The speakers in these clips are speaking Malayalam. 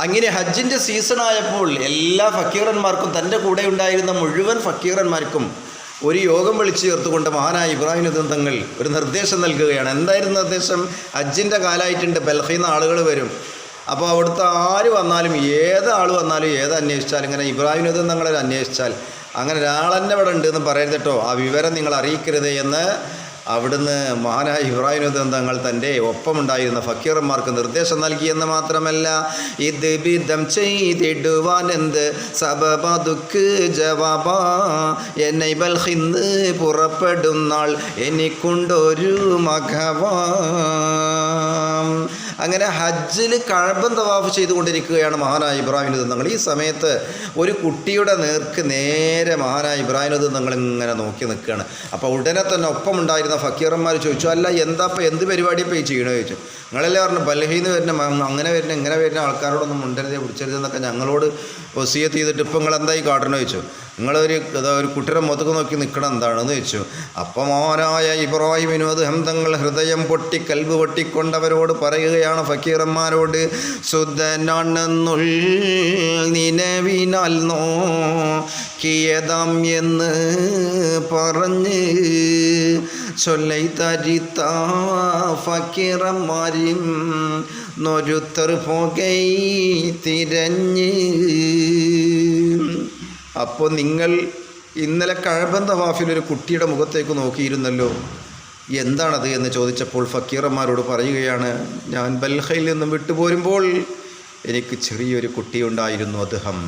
അങ്ങനെ ഹജ്ജിന്റെ സീസണായപ്പോൾ എല്ലാ ഫക്കീറന്മാർക്കും തന്റെ കൂടെ ഉണ്ടായിരുന്ന മുഴുവൻ ഫക്കീറന്മാർക്കും ഒരു യോഗം വിളിച്ചു ചേർത്തുകൊണ്ട് മഹാനായ ഇബ്രാഹിം നദീം തങ്ങൾ ഒരു നിർദ്ദേശം നൽകുകയാണ്. എന്തായിരുന്നു നിർദ്ദേശം? ഹജ്ജിന്റെ കാലമായിട്ടുണ്ട് ബൽഹയിൽ നിന്ന് ആളുകൾ വരും. അപ്പോൾ അവിടുത്തെ ആര് വന്നാലും ഏത് ആൾ വന്നാലും ഏത് അന്വേഷിച്ചാലും ഇങ്ങനെ ഇബ്രാഹിം നദീം തങ്ങളെ അന്വേഷിച്ചാൽ അങ്ങനെ ഒരാളെന്നെ ഇവിടെ ഉണ്ട് എന്ന് പറയരുത് കേട്ടോ. ആ വിവരം നിങ്ങൾ അറിയിക്കരുത് എന്ന് അവിടുന്ന് മഹാനായ ഇബ്രാഹിം തങ്ങൾ തന്റെ ഒപ്പമുണ്ടായിരുന്ന ഫക്കീറന്മാർക്ക് നിർദ്ദേശം നൽകിയെന്ന് മാത്രമല്ല ഇത് വിധം ചെയ്തിടുവാൻ എന്ത് സബബതുക്ക് ജവാബാ? എന്നെ ബൽഹിന്ന് പുറപ്പെടുന്നാൾ എനിക്കുണ്ടൊരു മഘവാം അങ്ങനെ ഹജ്ജിൽ കഴമ്പം തവാഫ് ചെയ്തുകൊണ്ടിരിക്കുകയാണ് മഹാനായ ഇബ്രാഹിം തങ്ങൾ ഈ സമയത്ത് ഒരു കുട്ടിയുടെ നേർക്ക് നേരെ മഹാനായ ഇബ്രാഹിം തങ്ങൾ ഇങ്ങനെ നോക്കി നിൽക്കുകയാണ്. അപ്പോൾ ഉടനെ തന്നെ ഒപ്പമുണ്ടായിരുന്ന ഫക്കീറന്മാർ ചോദിച്ചു അല്ല എന്താ ഇപ്പോൾ എന്ത് പരിപാടിയപ്പോൾ ഈ ചെയ്യണോ ചോദിച്ചു. നിങ്ങളെല്ലാം പറഞ്ഞു ബലഹീന്ന് വരുന്ന അങ്ങനെ വരുന്ന ഇങ്ങനെ വരുന്ന ആൾക്കാരോടൊന്നും മുണ്ടരുതേ പിടിച്ചരുതെന്നൊക്കെ ഞങ്ങളോട് വസീയത്ത് ചെയ്തിട്ട് ഇപ്പം നിങ്ങൾ എന്തായി കാട്ടണമെന്ന് വെച്ചു നിങ്ങളൊരു ഒരു കുട്ടിയുടെ മുതുക്ക് നോക്കി നിൽക്കണം എന്താണെന്ന് വെച്ചു അപ്പം മോനായ ഇബ്രാഹിമിനും അത് ഹംതങ്ങൾ ഹൃദയം പൊട്ടി കൽബ് പൊട്ടിക്കൊണ്ടവരോട് പറയുകയാണ് ഫക്കീറന്മാരോട് ശുദ്ധനാണെന്നുൾ നിലവിനാൽ നോക്കിയതാം എന്ന് പറഞ്ഞ് ചൊല്ലൈ ഫക്കീറന്മാരും നൊരുത്തർ പുകൈ തിരഞ്ഞ് അപ്പോൾ നിങ്ങൾ ഇന്നലെ കഴബന്ധ വാഫിൽ ഒരു കുട്ടിയുടെ മുഖത്തേക്ക് നോക്കിയിരുന്നല്ലോ. എന്താണത് എന്ന് ചോദിച്ചപ്പോൾ ഫക്കീറന്മാരോട് പറയുകയാണ് ഞാൻ ബൽഹയിൽ നിന്നും വിട്ടുപോരുമ്പോൾ എനിക്ക് ചെറിയൊരു കുട്ടിയുണ്ടായിരുന്നു അദ്ദേഹം.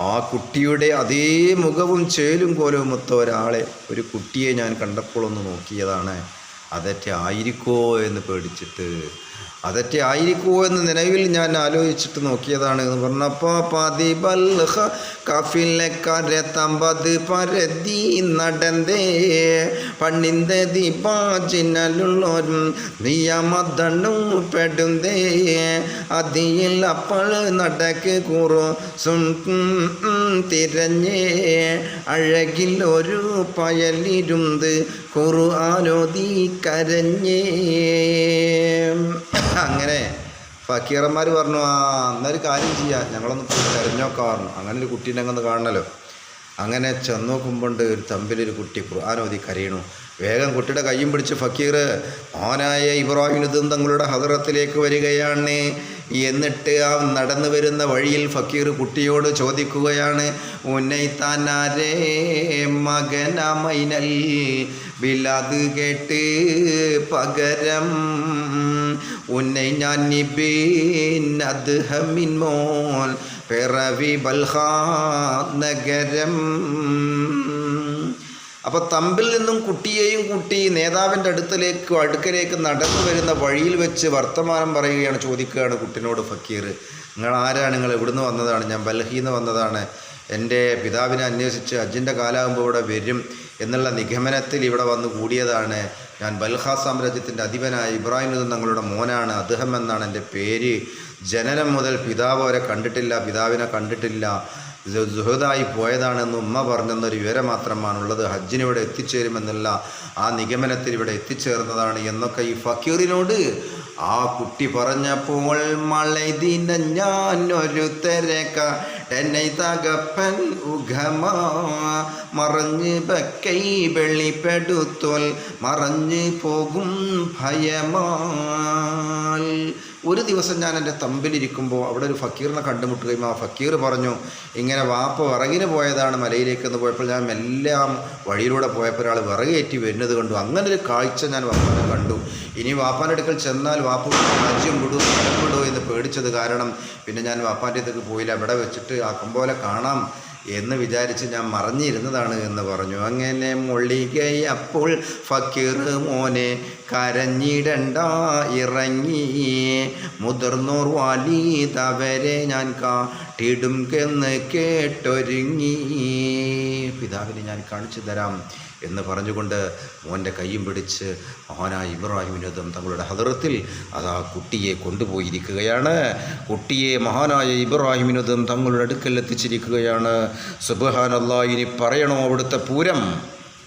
ആ കുട്ടിയുടെ അതേ മുഖവും ചേലും കോലവും ഒത്ത ഒരാളെ ഒരു കുട്ടിയെ ഞാൻ കണ്ടപ്പോൾ ഒന്ന് നോക്കിയതാണ്. അതൊക്കെ ആയിരിക്കോ എന്ന് പേടിച്ചിട്ട് അതൊക്കെ ആയിരിക്കുമോ എന്ന നിലവിൽ ഞാൻ ആലോചിച്ചിട്ട് നോക്കിയതാണ് എന്ന് പറഞ്ഞപ്പോൾ കഫിലെ കര തമ്പത് പരതി നടന്തേ പണ്ണിന്റെ ദീപാജിനുള്ളോരും നിയമതണ്ണും പെടുന്തേ അതിയിൽ അപ്പോൾ നടക്ക് കൂറു സും തിരഞ്ഞേ അഴകിൽ ഒരു പയലിരുന്ന് കുറു ആലോതി കരഞ്ഞേ. അങ്ങനെ ഫക്കീറന്മാർ പറഞ്ഞു ആ എന്നൊരു കാര്യം ചെയ്യാം. ഞങ്ങളൊന്ന് പോയി പറഞ്ഞു. അങ്ങനെ ഒരു കുട്ടീനെ അങ്ങ് കാണണല്ലോ. അങ്ങനെ ചെന്ന് നോക്കുമ്പോണ്ട് ഒരു തമ്പിലൊരു കുട്ടി ഖുർആാനോതി കരയണു. വേഗം കുട്ടിയുടെ കയ്യും പിടിച്ച് ഫക്കീർ ഓനായ ഇബ്രാഹിം ഇതും തങ്ങളുടെ ഹദറത്തിലേക്ക് വരികയാണ്. എന്നിട്ട് ആ നടന്നു വരുന്ന വഴിയിൽ ഫക്കീർ കുട്ടിയോട് ചോദിക്കുകയാണ് ഉന്നൈത്താനാരേ മകനമൈനൽ വിലാത് കേട്ട് പകരം ഉന്നെ ഞാൻ നിബിൻ അദ്ഹമിൻ മോൻ പിറവി ബൽഹാ നഗരം അപ്പോൾ തമ്പിൽ നിന്നും കുട്ടിയെയും കുട്ടി നേതാവിന്റെ അടുത്തിലേക്ക് അടുക്കലേക്ക് നടന്നു വരുന്ന വഴിയിൽ വെച്ച് വർത്തമാനം പറയുകയാണ് ചോദിക്കുകയാണ് കുട്ടിനോട് ഫക്കീർ. നിങ്ങൾ ആരാണ്? നിങ്ങൾ എവിടുന്ന് വന്നതാണ്? ഞാൻ ബൽഹിന്ന് വന്നതാണ്. എന്റെ പിതാവിനെ അന്വേഷിച്ച് അജിന്റെ കാലാകുമ്പോൾ ഇവിടെ വരും എന്നുള്ള നിഗമനത്തിൽ ഇവിടെ വന്ന് കൂടിയതാണ്. ഞാൻ ബൽഹ സാമ്രാജ്യത്തിന്റെ അധിപനായ ഇബ്രാഹിം ഇത് തങ്ങളുടെ മോനാണ്. അദ്ദേഹം എന്നാണ് എന്റെ പേര്. ജനനം മുതൽ പിതാവ് വരെ കണ്ടിട്ടില്ല പിതാവിനെ കണ്ടിട്ടില്ല. സുഹൃതായി പോയതാണെന്ന് ഉമ്മ പറഞ്ഞെന്നൊരു വിവരം മാത്രമാണുള്ളത് ഹജ്ജിന് ഇവിടെ എത്തിച്ചേരുമെന്നല്ല ആ നിഗമനത്തിൽ ഇവിടെ എത്തിച്ചേർന്നതാണ് എന്നൊക്കെ ഈ ഫക്കീറിനോട് ആ കുട്ടി പറഞ്ഞപ്പോൾ മളതിന ഞാൻ ഒരു തെരക്ക എന്നെ തകപ്പൻ ഉഘമാ മറഞ്ഞ് ബക്കൈ വെളിപ്പെടുത്തോൽ മറഞ്ഞ് പോകും ഭയമാൽ ഒരു ദിവസം ഞാൻ എന്റെ തമ്പിലിരിക്കുമ്പോൾ അവിടെ ഒരു ഫക്കീറിനെ കണ്ടുമുട്ടുകയും ആ ഫക്കീർ പറഞ്ഞു ഇങ്ങനെ വാപ്പ വിറകിന് പോയതാണ് മലയിലേക്ക് എന്ന് പോയപ്പോൾ ഞാൻ എല്ലാം വഴിയിലൂടെ പോയപ്പോൾ ഒരാൾ വിറകേറ്റി വരുന്നത് കണ്ടു. അങ്ങനെ ഒരു കാഴ്ച ഞാൻ വാപ്പാനെ കണ്ടു. ഇനി വാപ്പാന്റെ അടുക്കൽ ചെന്നാൽ വാപ്പ രാജ്യം വിടൂ സ്ഥലം വിടൂ എന്ന് പേടിച്ചത് കാരണം പിന്നെ ഞാൻ വാപ്പാന്റെ അടുത്തേക്ക് പോയില്ല. അവിടെ വെച്ചിട്ട് ആ പോലെ കാണാം. എന്ന് വിചാരിച്ച് ഞാൻ മറിഞ്ഞിരുന്നതാണ് എന്ന് പറഞ്ഞു. അങ്ങനെ മൊള്ളികൈ അപ്പോൾ ഫക്കീർ മോനെ കരഞ്ഞിടണ്ട ഇറങ്ങി. മുതിർന്നോർ വാലീതവരെ ഞാൻ കാട്ടിടും എന്ന് കേട്ടൊരുങ്ങി. പിതാവിനെ ഞാൻ കാണിച്ചു തരാം എന്ന് പറഞ്ഞുകൊണ്ട് മോന്റെ കൈയും പിടിച്ച് മഹാനായ ഇബ്രാഹിമിനോദം തങ്ങളുടെ ഹദറത്തിൽ ആ കുട്ടിയെ കൊണ്ടുപോയിരിക്കുകയാണ്. കുട്ടിയെ മഹാനായ ഇബ്രാഹിമിനോദം തങ്ങളുടെ അടുക്കൽ എത്തിച്ചിരിക്കുകയാണ്. സുബഹാനല്ലാ ഇനി പറയണോ അവിടുത്തെ പൂരം?